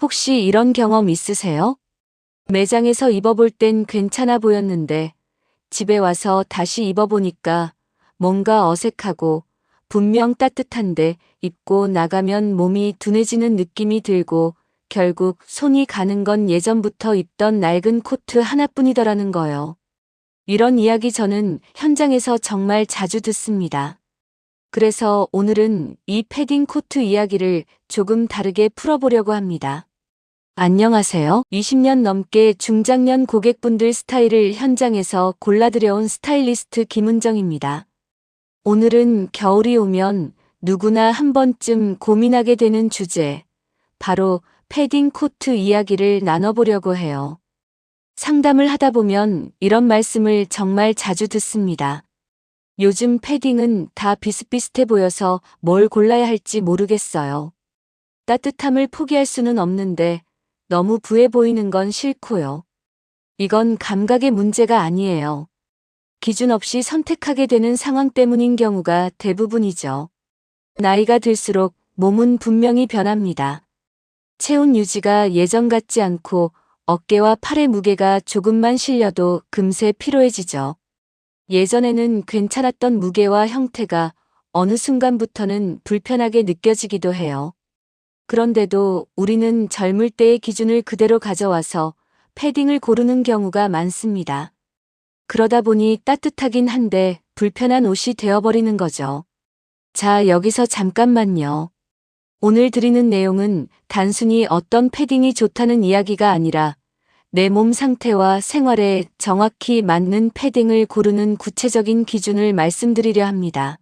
혹시 이런 경험 있으세요? 매장에서 입어볼 땐 괜찮아 보였는데 집에 와서 다시 입어보니까 뭔가 어색하고 분명 따뜻한데 입고 나가면 몸이 둔해지는 느낌이 들고 결국 손이 가는 건 예전부터 입던 낡은 코트 하나뿐이더라는 거요. 이런 이야기 저는 현장에서 정말 자주 듣습니다. 그래서 오늘은 이 패딩 코트 이야기를 조금 다르게 풀어보려고 합니다. 안녕하세요. 20년 넘게 중장년 고객분들 스타일을 현장에서 골라드려온 스타일리스트 김은정입니다. 오늘은 겨울이 오면 누구나 한 번쯤 고민하게 되는 주제, 바로 패딩 코트 이야기를 나눠보려고 해요. 상담을 하다 보면 이런 말씀을 정말 자주 듣습니다. 요즘 패딩은 다 비슷비슷해 보여서 뭘 골라야 할지 모르겠어요. 따뜻함을 포기할 수는 없는데 너무 부해 보이는 건 싫고요. 이건 감각의 문제가 아니에요. 기준 없이 선택하게 되는 상황 때문인 경우가 대부분이죠. 나이가 들수록 몸은 분명히 변합니다. 체온 유지가 예전 같지 않고 어깨와 팔의 무게가 조금만 실려도 금세 피로해지죠. 예전에는 괜찮았던 무게와 형태가 어느 순간부터는 불편하게 느껴지기도 해요. 그런데도 우리는 젊을 때의 기준을 그대로 가져와서 패딩을 고르는 경우가 많습니다. 그러다 보니 따뜻하긴 한데 불편한 옷이 되어버리는 거죠. 자, 여기서 잠깐만요. 오늘 드리는 내용은 단순히 어떤 패딩이 좋다는 이야기가 아니라 내 몸 상태와 생활에 정확히 맞는 패딩을 고르는 구체적인 기준을 말씀드리려 합니다.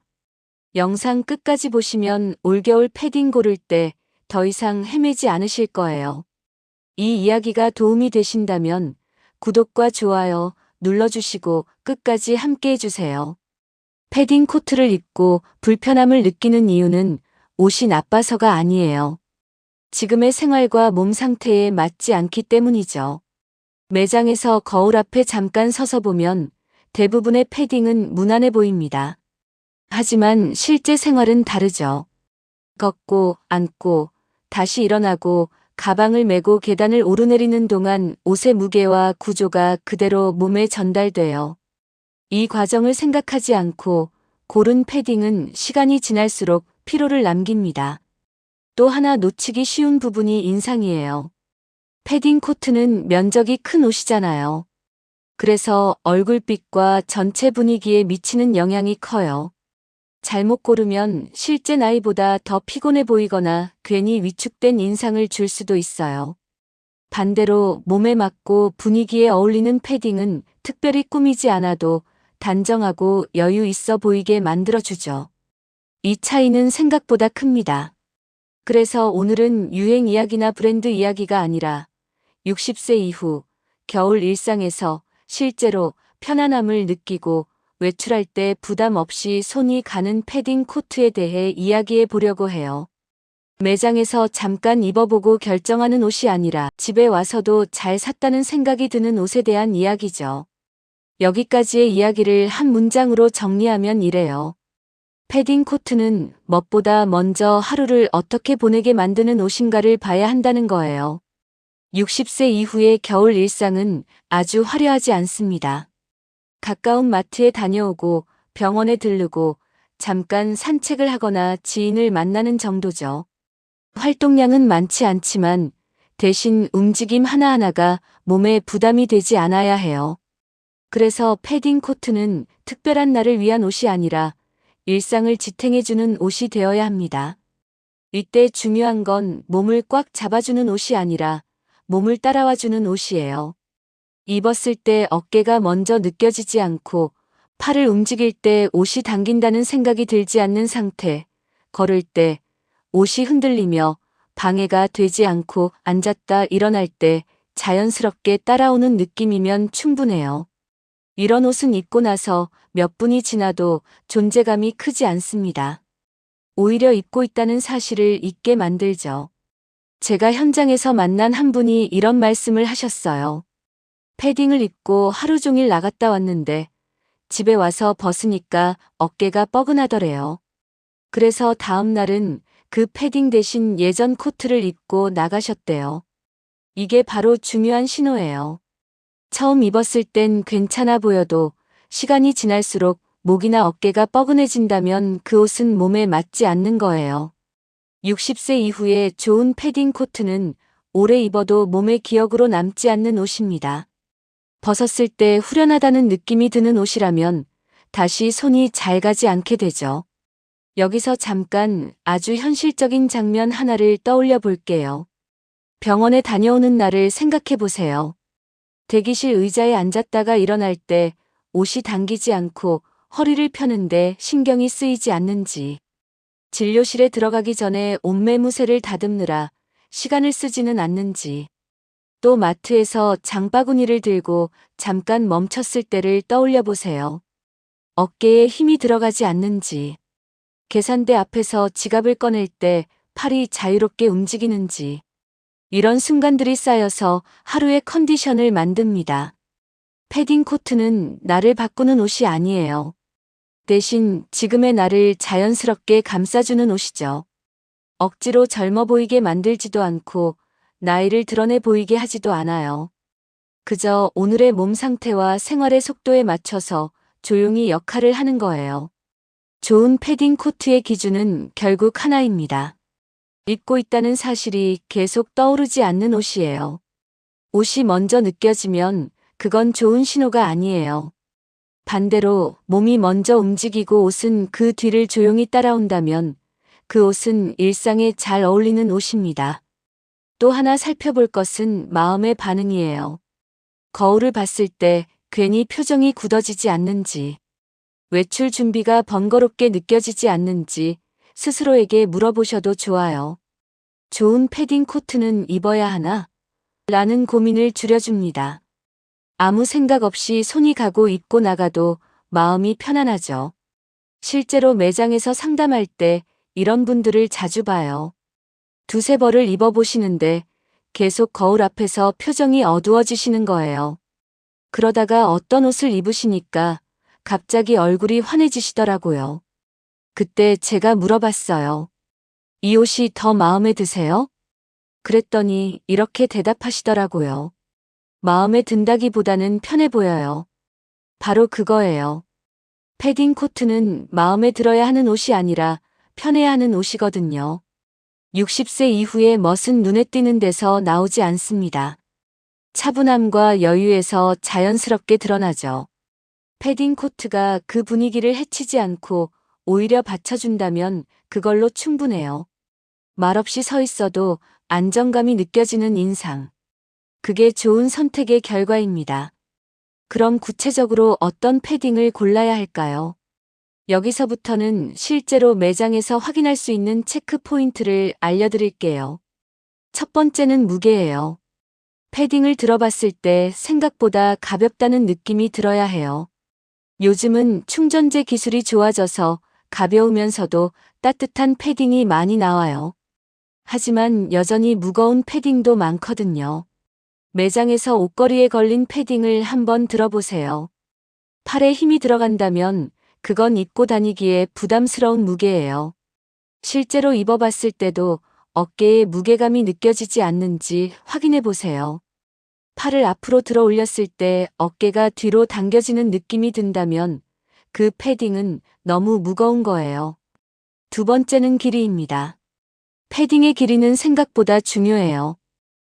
영상 끝까지 보시면 올겨울 패딩 고를 때 더 이상 헤매지 않으실 거예요. 이 이야기가 도움이 되신다면 구독과 좋아요 눌러주시고 끝까지 함께 해주세요. 패딩 코트를 입고 불편함을 느끼는 이유는 옷이 나빠서가 아니에요. 지금의 생활과 몸 상태에 맞지 않기 때문이죠. 매장에서 거울 앞에 잠깐 서서 보면 대부분의 패딩은 무난해 보입니다. 하지만 실제 생활은 다르죠. 걷고, 앉고, 다시 일어나고, 가방을 메고 계단을 오르내리는 동안 옷의 무게와 구조가 그대로 몸에 전달돼요. 이 과정을 생각하지 않고 고른 패딩은 시간이 지날수록 피로를 남깁니다. 또 하나 놓치기 쉬운 부분이 인상이에요. 패딩 코트는 면적이 큰 옷이잖아요. 그래서 얼굴빛과 전체 분위기에 미치는 영향이 커요. 잘못 고르면 실제 나이보다 더 피곤해 보이거나 괜히 위축된 인상을 줄 수도 있어요. 반대로 몸에 맞고 분위기에 어울리는 패딩은 특별히 꾸미지 않아도 단정하고 여유 있어 보이게 만들어주죠. 이 차이는 생각보다 큽니다. 그래서 오늘은 유행 이야기나 브랜드 이야기가 아니라 60세 이후 겨울 일상에서 실제로 편안함을 느끼고 외출할 때 부담 없이 손이 가는 패딩 코트에 대해 이야기해 보려고 해요. 매장에서 잠깐 입어보고 결정하는 옷이 아니라 집에 와서도 잘 샀다는 생각이 드는 옷에 대한 이야기죠. 여기까지의 이야기를 한 문장으로 정리하면 이래요. 패딩 코트는 멋보다 먼저 하루를 어떻게 보내게 만드는 옷인가를 봐야 한다는 거예요. 60세 이후의 겨울 일상은 아주 화려하지 않습니다. 가까운 마트에 다녀오고 병원에 들르고 잠깐 산책을 하거나 지인을 만나는 정도죠. 활동량은 많지 않지만 대신 움직임 하나하나가 몸에 부담이 되지 않아야 해요. 그래서 패딩 코트는 특별한 날을 위한 옷이 아니라 일상을 지탱해주는 옷이 되어야 합니다. 이때 중요한 건 몸을 꽉 잡아주는 옷이 아니라 몸을 따라와주는 옷이에요. 입었을 때 어깨가 먼저 느껴지지 않고 팔을 움직일 때 옷이 당긴다는 생각이 들지 않는 상태, 걸을 때 옷이 흔들리며 방해가 되지 않고 앉았다 일어날 때 자연스럽게 따라오는 느낌이면 충분해요. 이런 옷은 입고 나서 몇 분이 지나도 존재감이 크지 않습니다. 오히려 입고 있다는 사실을 잊게 만들죠. 제가 현장에서 만난 한 분이 이런 말씀을 하셨어요. 패딩을 입고 하루 종일 나갔다 왔는데 집에 와서 벗으니까 어깨가 뻐근하더래요. 그래서 다음 날은 그 패딩 대신 예전 코트를 입고 나가셨대요. 이게 바로 중요한 신호예요. 처음 입었을 땐 괜찮아 보여도 시간이 지날수록 목이나 어깨가 뻐근해진다면 그 옷은 몸에 맞지 않는 거예요. 60세 이후에 좋은 패딩 코트는 오래 입어도 몸의 기억으로 남지 않는 옷입니다. 벗었을 때 후련하다는 느낌이 드는 옷이라면 다시 손이 잘 가지 않게 되죠. 여기서 잠깐 아주 현실적인 장면 하나를 떠올려 볼게요. 병원에 다녀오는 날을 생각해 보세요. 대기실 의자에 앉았다가 일어날 때 옷이 당기지 않고 허리를 펴는데 신경이 쓰이지 않는지. 진료실에 들어가기 전에 옷매무새를 다듬느라 시간을 쓰지는 않는지. 또 마트에서 장바구니를 들고 잠깐 멈췄을 때를 떠올려 보세요. 어깨에 힘이 들어가지 않는지. 계산대 앞에서 지갑을 꺼낼 때 팔이 자유롭게 움직이는지. 이런 순간들이 쌓여서 하루의 컨디션을 만듭니다. 패딩 코트는 나를 바꾸는 옷이 아니에요. 대신 지금의 나를 자연스럽게 감싸주는 옷이죠. 억지로 젊어 보이게 만들지도 않고 나이를 드러내 보이게 하지도 않아요. 그저 오늘의 몸 상태와 생활의 속도에 맞춰서 조용히 역할을 하는 거예요. 좋은 패딩 코트의 기준은 결국 하나입니다. 입고 있다는 사실이 계속 떠오르지 않는 옷이에요. 옷이 먼저 느껴지면 그건 좋은 신호가 아니에요. 반대로 몸이 먼저 움직이고 옷은 그 뒤를 조용히 따라온다면 그 옷은 일상에 잘 어울리는 옷입니다. 또 하나 살펴볼 것은 마음의 반응이에요. 거울을 봤을 때 괜히 표정이 굳어지지 않는지, 외출 준비가 번거롭게 느껴지지 않는지 스스로에게 물어보셔도 좋아요. 좋은 패딩 코트는 입어야 하나? 라는 고민을 줄여줍니다. 아무 생각 없이 손이 가고 입고 나가도 마음이 편안하죠. 실제로 매장에서 상담할 때 이런 분들을 자주 봐요. 두세 벌을 입어보시는데 계속 거울 앞에서 표정이 어두워지시는 거예요. 그러다가 어떤 옷을 입으시니까 갑자기 얼굴이 환해지시더라고요. 그때 제가 물어봤어요. 이 옷이 더 마음에 드세요? 그랬더니 이렇게 대답하시더라고요. 마음에 든다기보다는 편해 보여요. 바로 그거예요. 패딩 코트는 마음에 들어야 하는 옷이 아니라 편해야 하는 옷이거든요. 60세 이후에 멋은 눈에 띄는 데서 나오지 않습니다. 차분함과 여유에서 자연스럽게 드러나죠. 패딩 코트가 그 분위기를 해치지 않고 오히려 받쳐준다면 그걸로 충분해요. 말없이 서 있어도 안정감이 느껴지는 인상. 그게 좋은 선택의 결과입니다. 그럼 구체적으로 어떤 패딩을 골라야 할까요? 여기서부터는 실제로 매장에서 확인할 수 있는 체크 포인트를 알려드릴게요. 첫 번째는 무게예요. 패딩을 들어봤을 때 생각보다 가볍다는 느낌이 들어야 해요. 요즘은 충전재 기술이 좋아져서 가벼우면서도 따뜻한 패딩이 많이 나와요. 하지만 여전히 무거운 패딩도 많거든요. 매장에서 옷걸이에 걸린 패딩을 한번 들어보세요. 팔에 힘이 들어간다면 그건 입고 다니기에 부담스러운 무게예요. 실제로 입어봤을 때도 어깨에 무게감이 느껴지지 않는지 확인해 보세요. 팔을 앞으로 들어 올렸을 때 어깨가 뒤로 당겨지는 느낌이 든다면 그 패딩은 너무 무거운 거예요. 두 번째는 길이입니다. 패딩의 길이는 생각보다 중요해요.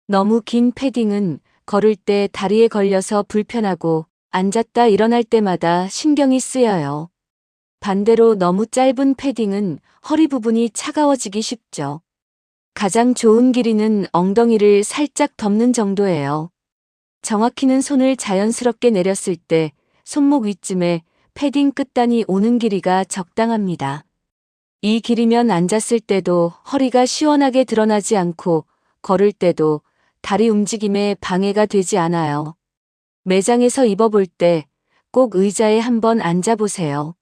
너무 긴 패딩은 걸을 때 다리에 걸려서 불편하고 앉았다 일어날 때마다 신경이 쓰여요. 반대로 너무 짧은 패딩은 허리 부분이 차가워지기 쉽죠. 가장 좋은 길이는 엉덩이를 살짝 덮는 정도예요. 정확히는 손을 자연스럽게 내렸을 때 손목 위쯤에 패딩 끝단이 오는 길이가 적당합니다. 이 길이면 앉았을 때도 허리가 시원하게 드러나지 않고 걸을 때도 다리 움직임에 방해가 되지 않아요. 매장에서 입어볼 때 꼭 의자에 한번 앉아보세요.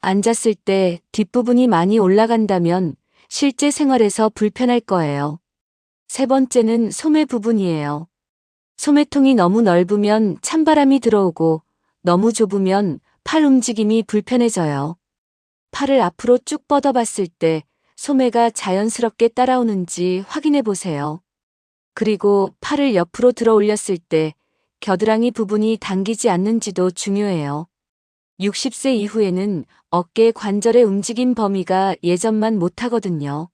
앉았을 때 뒷부분이 많이 올라간다면 실제 생활에서 불편할 거예요. 세 번째는 소매 부분이에요. 소매통이 너무 넓으면 찬바람이 들어오고 너무 좁으면 팔 움직임이 불편해져요. 팔을 앞으로 쭉 뻗어봤을 때 소매가 자연스럽게 따라오는지 확인해 보세요. 그리고 팔을 옆으로 들어 올렸을 때 겨드랑이 부분이 당기지 않는지도 중요해요. 60세 이후에는 어깨 관절의 움직임 범위가 예전만 못하거든요.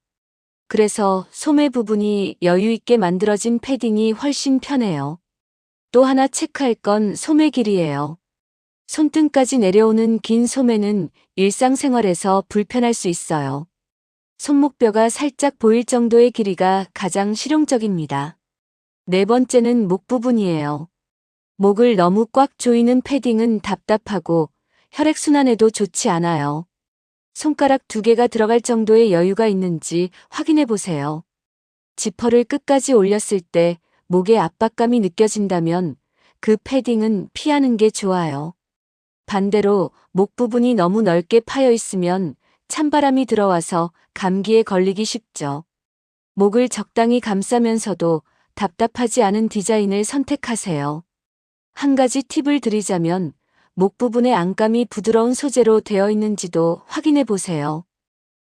그래서 소매 부분이 여유 있게 만들어진 패딩이 훨씬 편해요. 또 하나 체크할 건 소매 길이예요. 손등까지 내려오는 긴 소매는 일상생활에서 불편할 수 있어요. 손목뼈가 살짝 보일 정도의 길이가 가장 실용적입니다. 네 번째는 목 부분이에요. 목을 너무 꽉 조이는 패딩은 답답하고 혈액순환에도 좋지 않아요. 손가락 두 개가 들어갈 정도의 여유가 있는지 확인해 보세요. 지퍼를 끝까지 올렸을 때 목에 압박감이 느껴진다면 그 패딩은 피하는 게 좋아요. 반대로 목 부분이 너무 넓게 파여 있으면 찬바람이 들어와서 감기에 걸리기 쉽죠. 목을 적당히 감싸면서도 답답하지 않은 디자인을 선택하세요. 한 가지 팁을 드리자면 목 부분의 안감이 부드러운 소재로 되어 있는지도 확인해 보세요.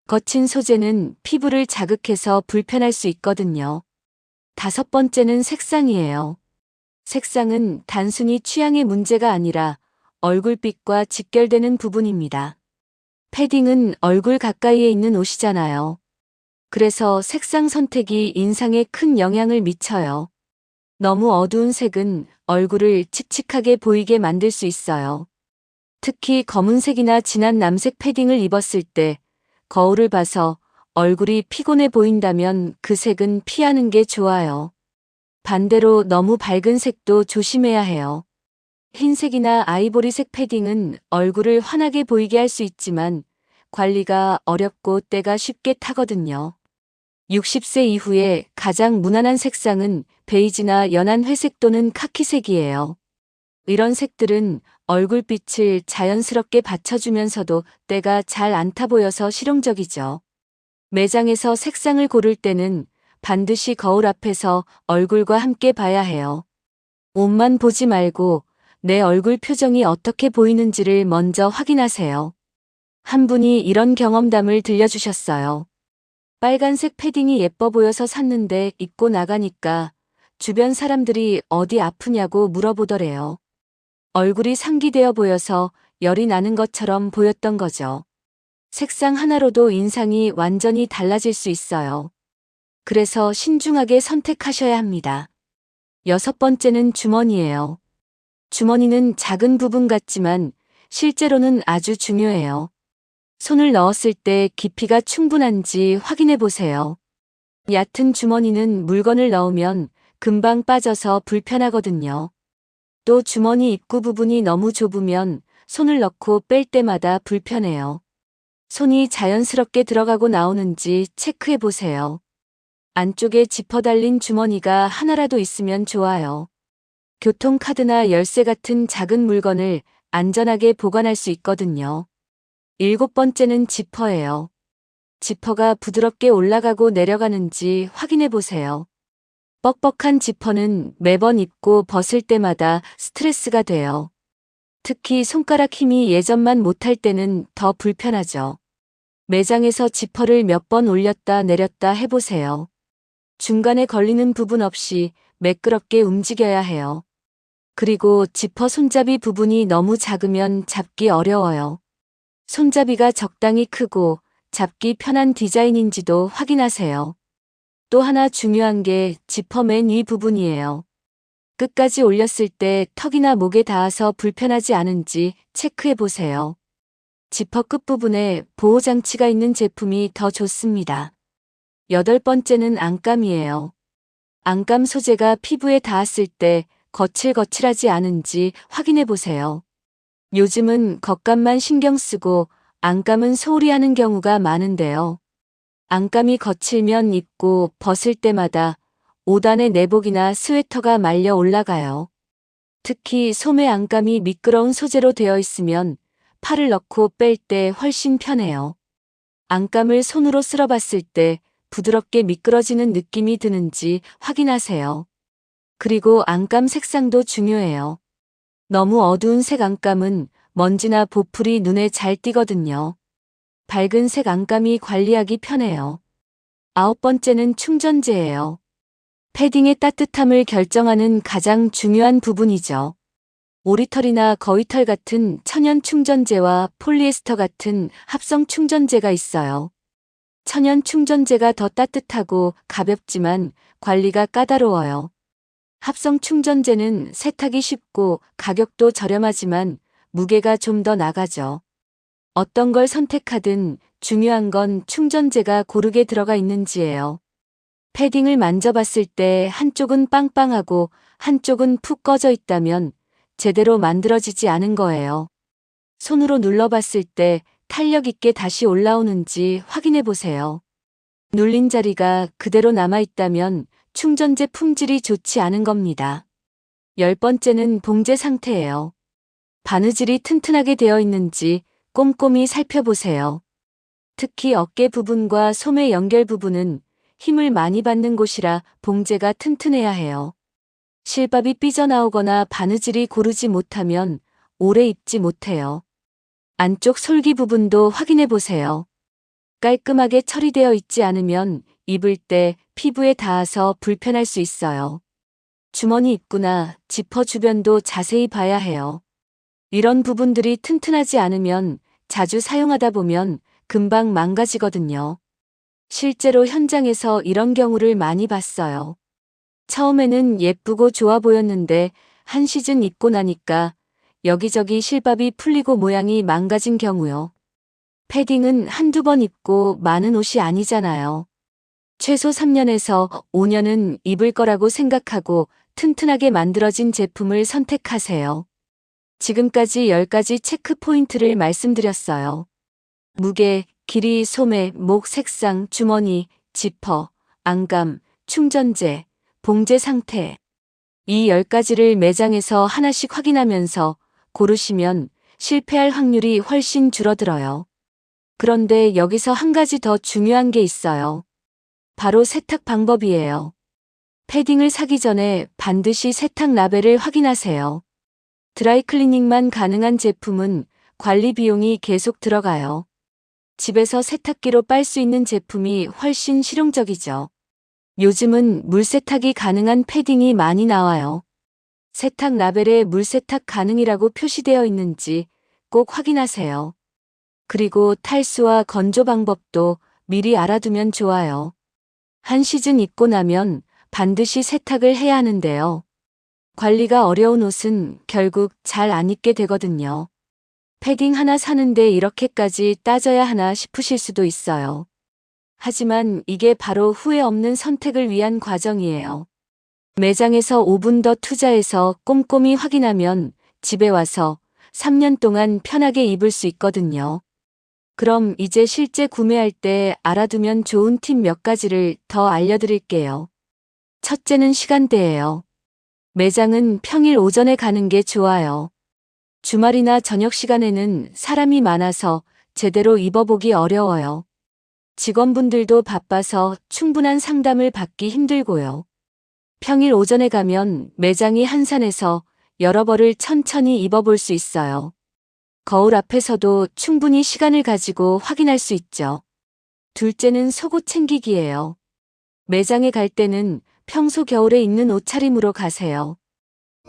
거친 소재는 피부를 자극해서 불편할 수 있거든요. 다섯 번째는 색상이에요. 색상은 단순히 취향의 문제가 아니라 얼굴빛과 직결되는 부분입니다. 패딩은 얼굴 가까이에 있는 옷이잖아요. 그래서 색상 선택이 인상에 큰 영향을 미쳐요. 너무 어두운 색은 얼굴을 칙칙하게 보이게 만들 수 있어요. 특히 검은색이나 진한 남색 패딩을 입었을 때 거울을 봐서 얼굴이 피곤해 보인다면 그 색은 피하는 게 좋아요. 반대로 너무 밝은 색도 조심해야 해요. 흰색이나 아이보리색 패딩은 얼굴을 환하게 보이게 할 수 있지만 관리가 어렵고 때가 쉽게 타거든요. 60세 이후에 가장 무난한 색상은 베이지나 연한 회색 또는 카키색이에요. 이런 색들은 얼굴빛을 자연스럽게 받쳐주면서도 때가 잘 안 타 보여서 실용적이죠. 매장에서 색상을 고를 때는 반드시 거울 앞에서 얼굴과 함께 봐야 해요. 옷만 보지 말고 내 얼굴 표정이 어떻게 보이는지를 먼저 확인하세요. 한 분이 이런 경험담을 들려주셨어요. 빨간색 패딩이 예뻐 보여서 샀는데 입고 나가니까 주변 사람들이 어디 아프냐고 물어보더래요. 얼굴이 상기되어 보여서 열이 나는 것처럼 보였던 거죠. 색상 하나로도 인상이 완전히 달라질 수 있어요. 그래서 신중하게 선택하셔야 합니다. 여섯 번째는 주머니예요. 주머니는 작은 부분 같지만 실제로는 아주 중요해요. 손을 넣었을 때 깊이가 충분한지 확인해 보세요. 얕은 주머니는 물건을 넣으면 금방 빠져서 불편하거든요. 또 주머니 입구 부분이 너무 좁으면 손을 넣고 뺄 때마다 불편해요. 손이 자연스럽게 들어가고 나오는지 체크해 보세요. 안쪽에 지퍼 달린 주머니가 하나라도 있으면 좋아요. 교통카드나 열쇠 같은 작은 물건을 안전하게 보관할 수 있거든요. 일곱 번째는 지퍼예요. 지퍼가 부드럽게 올라가고 내려가는지 확인해 보세요. 뻑뻑한 지퍼는 매번 입고 벗을 때마다 스트레스가 돼요. 특히 손가락 힘이 예전만 못할 때는 더 불편하죠. 매장에서 지퍼를 몇 번 올렸다 내렸다 해보세요. 중간에 걸리는 부분 없이 매끄럽게 움직여야 해요. 그리고 지퍼 손잡이 부분이 너무 작으면 잡기 어려워요. 손잡이가 적당히 크고 잡기 편한 디자인인지도 확인하세요. 또 하나 중요한 게 지퍼 맨위 부분이에요. 끝까지 올렸을 때 턱이나 목에 닿아서 불편하지 않은지 체크해 보세요. 지퍼 끝부분에 보호장치가 있는 제품이 더 좋습니다. 여덟 번째는 안감이에요. 안감 소재가 피부에 닿았을 때 거칠거칠하지 않은지 확인해 보세요. 요즘은 겉감만 신경 쓰고 안감은 소홀히 하는 경우가 많은데요. 안감이 거칠면 입고 벗을 때마다 5단의 내복이나 스웨터가 말려 올라가요. 특히 소매 안감이 미끄러운 소재로 되어 있으면 팔을 넣고 뺄 때 훨씬 편해요. 안감을 손으로 쓸어봤을 때 부드럽게 미끄러지는 느낌이 드는지 확인하세요. 그리고 안감 색상도 중요해요. 너무 어두운 색 안감은 먼지나 보풀이 눈에 잘 띄거든요. 밝은 색 안감이 관리하기 편해요. 아홉 번째는 충전재예요. 패딩의 따뜻함을 결정하는 가장 중요한 부분이죠. 오리털이나 거위털 같은 천연 충전재와 폴리에스터 같은 합성 충전재가 있어요. 천연 충전재가 더 따뜻하고 가볍지만 관리가 까다로워요. 합성 충전재는 세탁이 쉽고 가격도 저렴하지만 무게가 좀 더 나가죠. 어떤 걸 선택하든 중요한 건 충전재가 고르게 들어가 있는지예요. 패딩을 만져봤을 때 한쪽은 빵빵하고 한쪽은 푹 꺼져 있다면 제대로 만들어지지 않은 거예요. 손으로 눌러봤을 때 탄력 있게 다시 올라오는지 확인해 보세요. 눌린 자리가 그대로 남아있다면 충전재 품질이 좋지 않은 겁니다. 열 번째는 봉제 상태예요. 바느질이 튼튼하게 되어 있는지 꼼꼼히 살펴보세요. 특히 어깨 부분과 소매 연결 부분은 힘을 많이 받는 곳이라 봉제가 튼튼해야 해요. 실밥이 삐져나오거나 바느질이 고르지 못하면 오래 입지 못해요. 안쪽 솔기 부분도 확인해 보세요. 깔끔하게 처리되어 있지 않으면 입을 때 피부에 닿아서 불편할 수 있어요. 주머니 입구나 지퍼 주변도 자세히 봐야 해요. 이런 부분들이 튼튼하지 않으면 자주 사용하다 보면 금방 망가지거든요. 실제로 현장에서 이런 경우를 많이 봤어요. 처음에는 예쁘고 좋아 보였는데 한 시즌 입고 나니까 여기저기 실밥이 풀리고 모양이 망가진 경우요. 패딩은 한두 번 입고 많은 옷이 아니잖아요. 최소 3년에서 5년은 입을 거라고 생각하고 튼튼하게 만들어진 제품을 선택하세요. 지금까지 10가지 체크 포인트를 말씀드렸어요. 무게, 길이, 소매, 목 색상, 주머니, 지퍼, 안감, 충전재, 봉제 상태. 이 10가지를 매장에서 하나씩 확인하면서 고르시면 실패할 확률이 훨씬 줄어들어요. 그런데 여기서 한 가지 더 중요한 게 있어요. 바로 세탁 방법이에요. 패딩을 사기 전에 반드시 세탁 라벨을 확인하세요. 드라이클리닝만 가능한 제품은 관리 비용이 계속 들어가요. 집에서 세탁기로 빨 수 있는 제품이 훨씬 실용적이죠. 요즘은 물세탁이 가능한 패딩이 많이 나와요. 세탁 라벨에 물세탁 가능이라고 표시되어 있는지 꼭 확인하세요. 그리고 탈수와 건조 방법도 미리 알아두면 좋아요. 한 시즌 입고 나면 반드시 세탁을 해야 하는데요. 관리가 어려운 옷은 결국 잘 안 입게 되거든요. 패딩 하나 사는데 이렇게까지 따져야 하나 싶으실 수도 있어요. 하지만 이게 바로 후회 없는 선택을 위한 과정이에요. 매장에서 5분 더 투자해서 꼼꼼히 확인하면 집에 와서 3년 동안 편하게 입을 수 있거든요. 그럼 이제 실제 구매할 때 알아두면 좋은 팁 몇 가지를 더 알려드릴게요. 첫째는 시간대예요. 매장은 평일 오전에 가는 게 좋아요. 주말이나 저녁 시간에는 사람이 많아서 제대로 입어보기 어려워요. 직원분들도 바빠서 충분한 상담을 받기 힘들고요. 평일 오전에 가면 매장이 한산해서 여러 벌을 천천히 입어볼 수 있어요. 거울 앞에서도 충분히 시간을 가지고 확인할 수 있죠. 둘째는 속옷 챙기기예요. 매장에 갈 때는 평소 겨울에 입는 옷차림으로 가세요.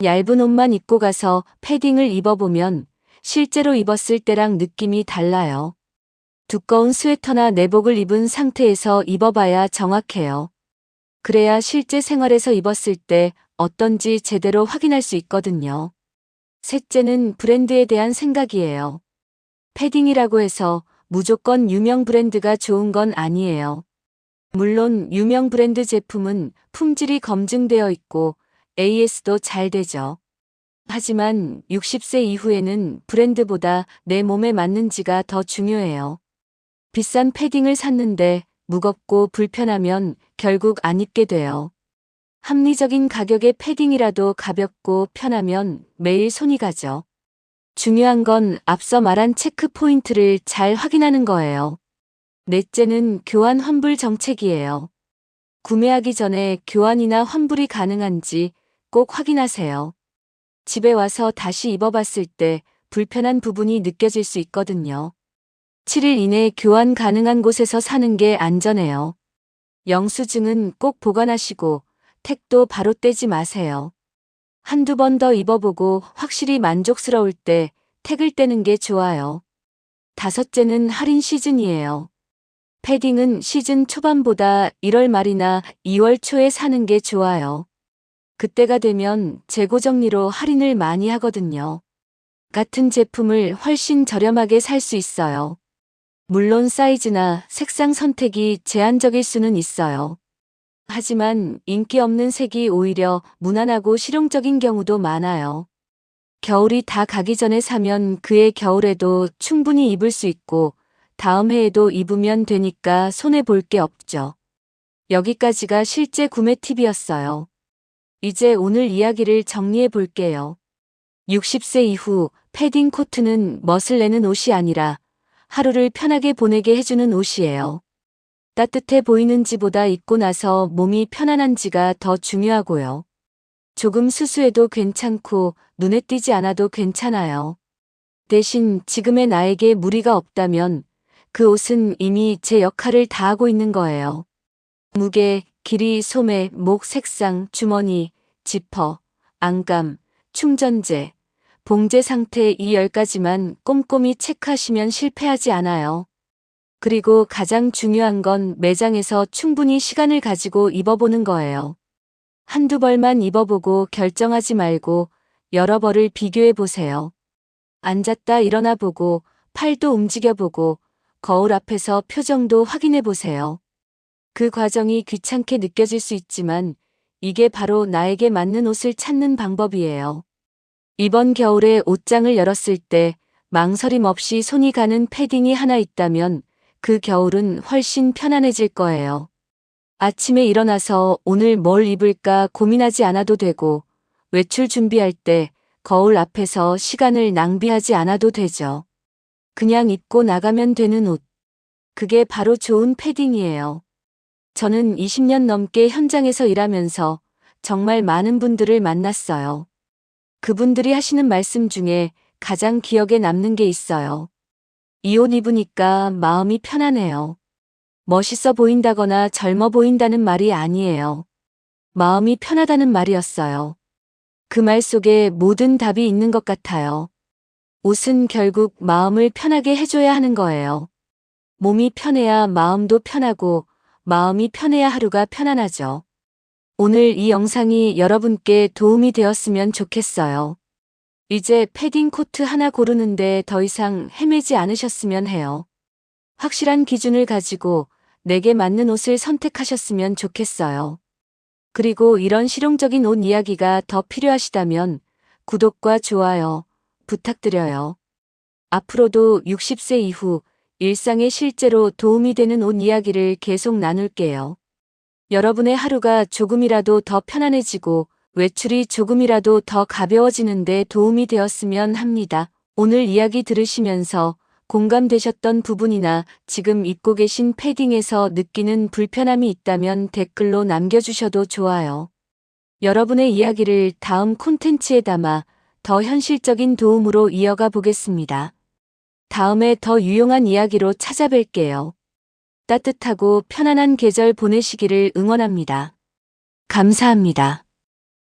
얇은 옷만 입고 가서 패딩을 입어보면 실제로 입었을 때랑 느낌이 달라요. 두꺼운 스웨터나 내복을 입은 상태에서 입어봐야 정확해요. 그래야 실제 생활에서 입었을 때 어떤지 제대로 확인할 수 있거든요. 셋째는 브랜드에 대한 생각이에요. 패딩이라고 해서 무조건 유명 브랜드가 좋은 건 아니에요. 물론 유명 브랜드 제품은 품질이 검증되어 있고 AS도 잘 되죠. 하지만 60세 이후에는 브랜드보다 내 몸에 맞는지가 더 중요해요. 비싼 패딩을 샀는데 무겁고 불편하면 결국 안 입게 돼요. 합리적인 가격의 패딩이라도 가볍고 편하면 매일 손이 가죠. 중요한 건 앞서 말한 체크 포인트를 잘 확인하는 거예요. 넷째는 교환 환불 정책이에요. 구매하기 전에 교환이나 환불이 가능한지 꼭 확인하세요. 집에 와서 다시 입어봤을 때 불편한 부분이 느껴질 수 있거든요. 7일 이내 교환 가능한 곳에서 사는 게 안전해요. 영수증은 꼭 보관하시고 택도 바로 떼지 마세요. 한두 번 더 입어보고 확실히 만족스러울 때 택을 떼는 게 좋아요. 다섯째는 할인 시즌이에요. 패딩은 시즌 초반보다 1월 말이나 2월 초에 사는 게 좋아요. 그때가 되면 재고 정리로 할인을 많이 하거든요. 같은 제품을 훨씬 저렴하게 살 수 있어요. 물론 사이즈나 색상 선택이 제한적일 수는 있어요. 하지만 인기 없는 색이 오히려 무난하고 실용적인 경우도 많아요. 겨울이 다 가기 전에 사면 그해 겨울에도 충분히 입을 수 있고 다음 해에도 입으면 되니까 손해 볼 게 없죠. 여기까지가 실제 구매 팁이었어요. 이제 오늘 이야기를 정리해 볼게요. 60세 이후 패딩 코트는 멋을 내는 옷이 아니라 하루를 편하게 보내게 해주는 옷이에요. 따뜻해 보이는지보다 입고 나서 몸이 편안한지가 더 중요하고요. 조금 수수해도 괜찮고 눈에 띄지 않아도 괜찮아요. 대신 지금의 나에게 무리가 없다면 그 옷은 이미 제 역할을 다하고 있는 거예요. 무게, 길이, 소매, 목 색상, 주머니, 지퍼, 안감, 충전재, 봉제 상태 이 10가지만 꼼꼼히 체크하시면 실패하지 않아요. 그리고 가장 중요한 건 매장에서 충분히 시간을 가지고 입어보는 거예요. 한두 벌만 입어보고 결정하지 말고 여러 벌을 비교해 보세요. 앉았다 일어나 보고 팔도 움직여 보고 거울 앞에서 표정도 확인해 보세요. 그 과정이 귀찮게 느껴질 수 있지만 이게 바로 나에게 맞는 옷을 찾는 방법이에요. 이번 겨울에 옷장을 열었을 때 망설임 없이 손이 가는 패딩이 하나 있다면 그 겨울은 훨씬 편안해질 거예요. 아침에 일어나서 오늘 뭘 입을까 고민하지 않아도 되고 외출 준비할 때 거울 앞에서 시간을 낭비하지 않아도 되죠. 그냥 입고 나가면 되는 옷. 그게 바로 좋은 패딩이에요. 저는 20년 넘게 현장에서 일하면서 정말 많은 분들을 만났어요. 그분들이 하시는 말씀 중에 가장 기억에 남는 게 있어요. 이 옷 입으니까 마음이 편하네요. 멋있어 보인다거나 젊어 보인다는 말이 아니에요. 마음이 편하다는 말이었어요. 그 말 속에 모든 답이 있는 것 같아요. 옷은 결국 마음을 편하게 해줘야 하는 거예요. 몸이 편해야 마음도 편하고 마음이 편해야 하루가 편안하죠. 오늘 이 영상이 여러분께 도움이 되었으면 좋겠어요. 이제 패딩 코트 하나 고르는데 더 이상 헤매지 않으셨으면 해요. 확실한 기준을 가지고 내게 맞는 옷을 선택하셨으면 좋겠어요. 그리고 이런 실용적인 옷 이야기가 더 필요하시다면 구독과 좋아요 부탁드려요. 앞으로도 60세 이후 일상에 실제로 도움이 되는 옷 이야기를 계속 나눌게요. 여러분의 하루가 조금이라도 더 편안해지고 외출이 조금이라도 더 가벼워지는데 도움이 되었으면 합니다. 오늘 이야기 들으시면서 공감되셨던 부분이나 지금 입고 계신 패딩에서 느끼는 불편함이 있다면 댓글로 남겨주셔도 좋아요. 여러분의 이야기를 다음 콘텐츠에 담아 더 현실적인 도움으로 이어가 보겠습니다. 다음에 더 유용한 이야기로 찾아뵐게요. 따뜻하고 편안한 계절 보내시기를 응원합니다. 감사합니다.